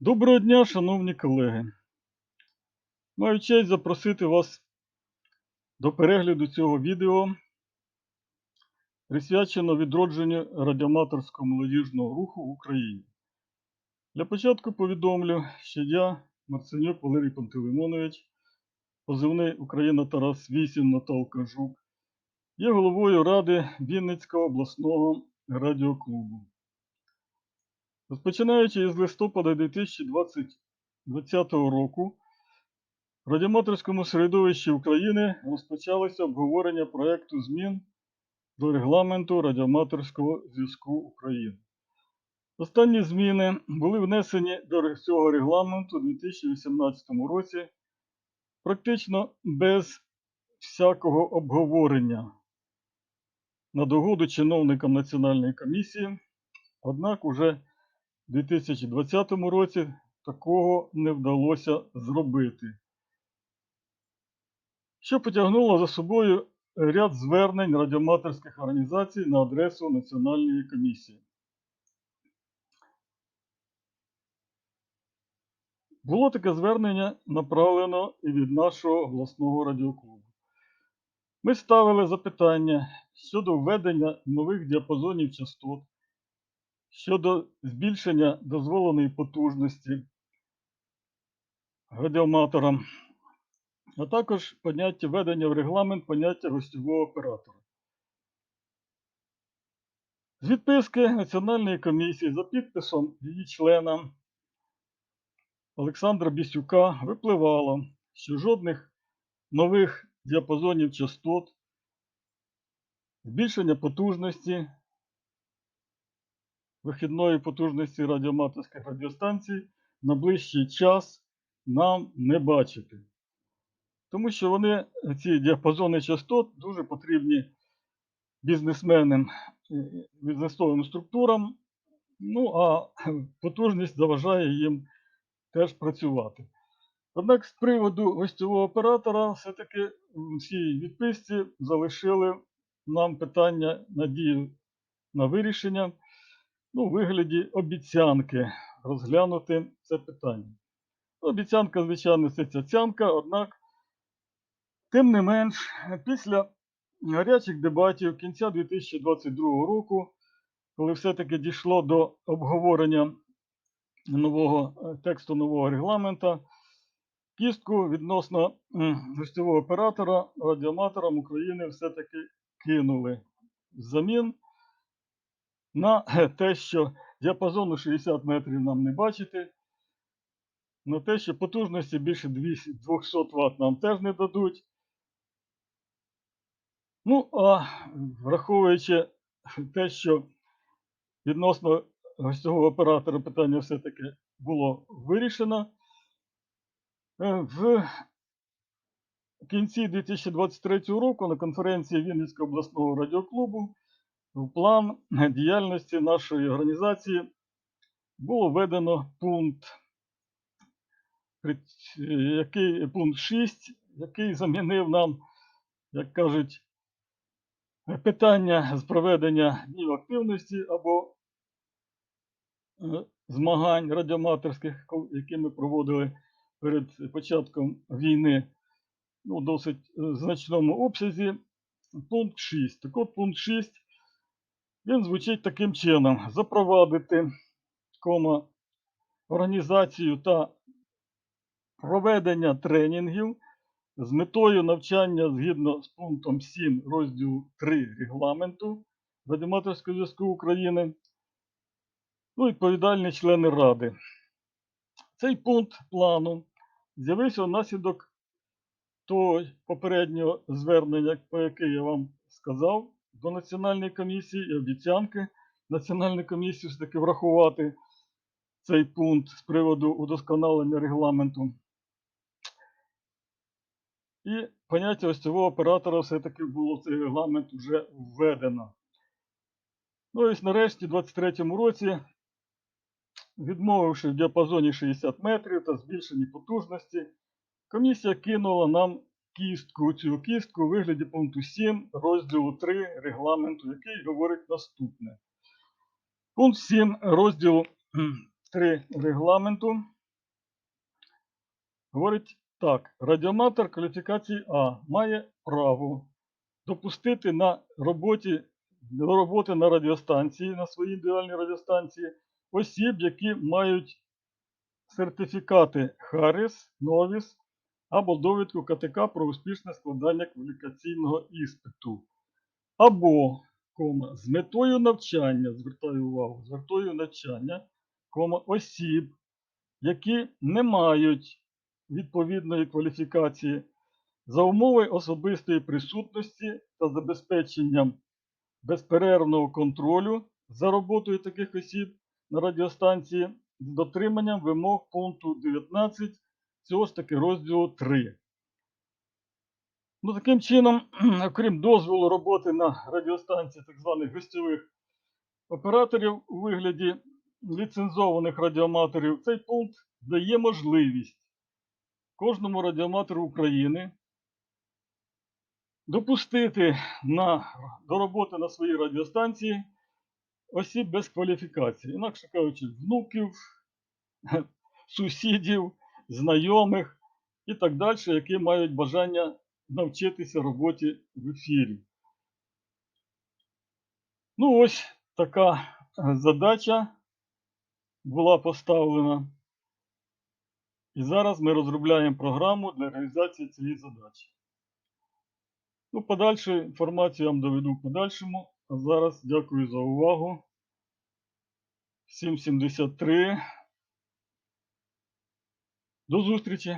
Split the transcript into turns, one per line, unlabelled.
Доброго дня, шановні колеги. Маю честь запросити вас до перегляду цього відео, присвячено відродженню радіоматорського молодіжного руху в Україні. Для початку повідомлю, що я, Марценюк Валерій Пантелеймонович, позивний Україна Тарас 8 Наталка Жук, є головою Ради Вінницького обласного радіоклубу. Розпочинаючи із листопада 2020 року, в радіомоторському середовищі України розпочалося обговорення проєкту змін до регламенту радіоматорського зв'язку України. Останні зміни були внесені до цього регламенту у 2018 році практично без всякого обговорення на догоду чиновникам Національної комісії, однак уже 2020 році такого не вдалося зробити, що потягнуло за собою ряд звернень радіоматорських організацій на адресу Національної комісії. Було таке звернення направлено і від нашого обласного радіоклубу. Ми ставили запитання щодо введення нових діапазонів частот щодо збільшення дозволеної потужності радіоматорам, а також поняття введення в регламент поняття гостьового оператора. З відписки Національної комісії за підписом її члена Олександра Бісюка випливало, що жодних нових діапазонів частот, збільшення потужності вихідної потужності радіоматорських радіостанцій на ближчий час нам не бачити. Тому що вони, ці діапазони частот, дуже потрібні бізнесменам, бізнесовим структурам, ну а потужність заважає їм теж працювати. Однак з приводу гостьового оператора все-таки в цій відписці залишили нам питання надію на вирішення ну, вигляді обіцянки розглянути це питання. Обіцянка, звичайно, це цяцянка, однак, тим не менш, після гарячих дебатів кінця 2022 року, коли все-таки дійшло до обговорення нового тексту нового регламента, кістку відносно гостьового оператора радіоматорам України все-таки кинули взамін на те, що діапазону 60 метрів нам не бачити, на те, що потужності більше 200 Вт нам теж не дадуть. Ну, а враховуючи те, що відносно гостьового оператора питання все-таки було вирішено, в кінці 2023 року на конференції Вінницького обласного радіоклубу в план діяльності нашої організації було введено пункт, який, пункт 6, який замінив нам, як кажуть, питання з проведення днів активності або змагань радіоматорських, які ми проводили перед початком війни ну, досить значному обсязі. Пункт 6. Так от пункт 6 він звучить таким чином: запровадити кома, організацію та проведення тренінгів з метою навчання згідно з пунктом 7 розділу 3 регламенту Радіоматорського зв'язку України. Ну, відповідальні члени Ради. Цей пункт плану з'явився внаслідок того попереднього звернення, про яке я вам сказав до Національної комісії і обіцянки Національної комісії все-таки врахувати цей пункт з приводу удосконалення регламенту. І поняття гостьового оператора все-таки було в цей регламент вже введено. Ну і ось нарешті, у 2023 році, відмовивши в діапазоні 60 метрів та збільшенні потужності, комісія кинула нам кістку, цю кістку у вигляді пункту 7 розділу 3 регламенту, який говорить наступне. Пункт 7 розділу 3 регламенту говорить так: радіоматор кваліфікації А має право допустити на роботі до роботи на радіостанції, на своїй індивідуальній радіостанції осіб, які мають сертифікати Харріс, Новіс або довідку КТК про успішне складання кваліфікаційного іспиту. Або кома, з метою навчання, звертаю увагу, з метою навчання, кома, осіб, які не мають відповідної кваліфікації за умови особистої присутності та забезпеченням безперервного контролю за роботою таких осіб на радіостанції з дотриманням вимог пункту 19 цього ж таки розділу 3. Ну, таким чином, окрім дозволу роботи на радіостанції так званих гостьових операторів у вигляді ліцензованих радіоматорів, цей пункт дає можливість кожному радіоматору України допустити на, до роботи на своїй радіостанції осіб без кваліфікації, інакше кажучи, внуків, сусідів, знайомих і так далі, які мають бажання навчитися роботі в ефірі. Ну, ось така е, задача була поставлена. І зараз ми розробляємо програму для реалізації цієї задачі. Ну, подальшу інформацію я вам доведу подальшому. А зараз дякую за увагу. 7.73. До зустрічі!